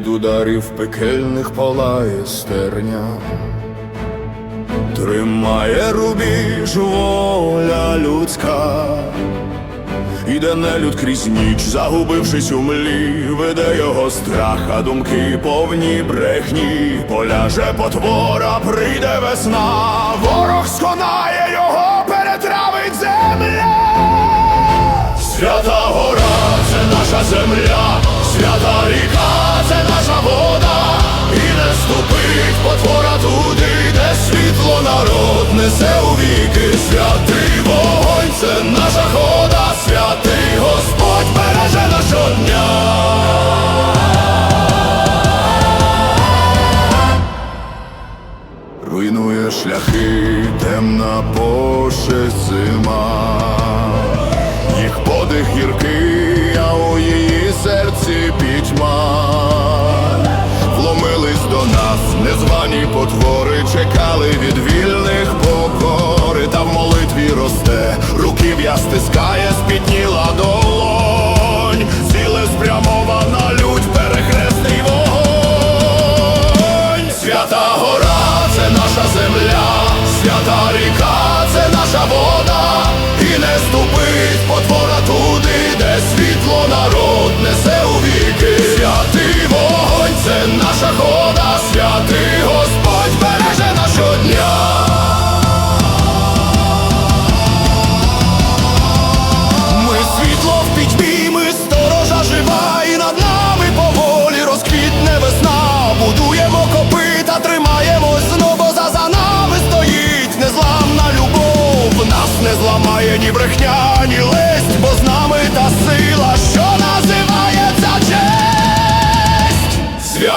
від ударів пекельних палає стерня. Тримає рубіж воля людська, Іде нелюд крізь ніч, загубившись у млі, веде його страх, а думки повні брехні, поляже потвора, прийде весна, ворог сконає його, перетравить земля. Свята гора, це наша земля, свята ріка, пошесть зима, їх подих гіркий, а у її серці пітьма. Вломились до нас незвані потвори, чекали від вільних покори, та в молитві росте, руків'я стискає, спітніла долонь,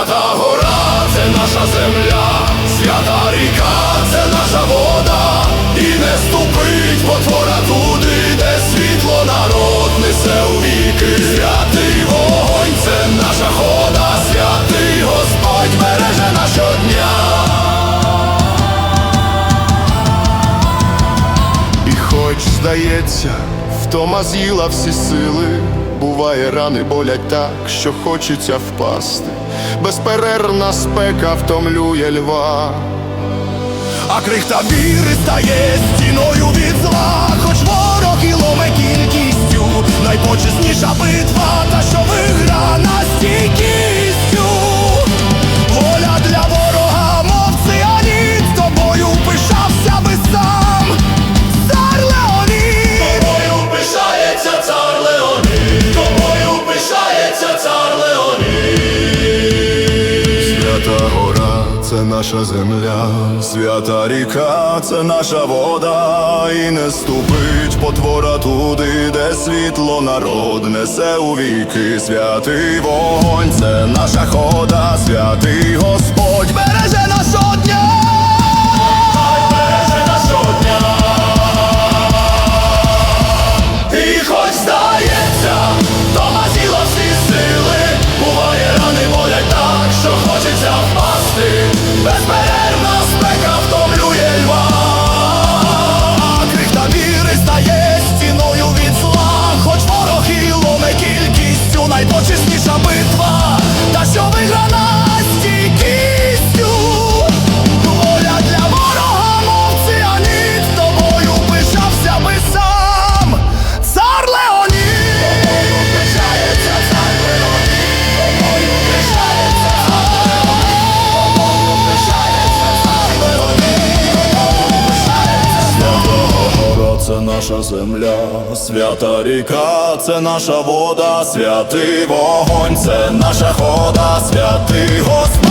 Свята гора, це наша земля, свята ріка, це наша вода, і не ступить потвора туди, де світло народ несе у віки. Святий вогонь, це наша хода, святий Господь береже нас щодня. І хоч здається, втома з'їла всі сили, буває, рани болять так, що хочеться впасти. Безперервна спека втомлює льва. А крихта віри стає стіною від зла, хоч ворог і ломе кількістю, найпочесніша битва, та що виграна стійкістю. Це наша земля, свята ріка, це наша вода, і не ступить потвора туди, де світло народ несе у віки. Святий вогонь, це наша хода, святий Господь Безперервна наша земля, свята ріка, це наша вода, святий вогонь, це наша хода, святий Господь.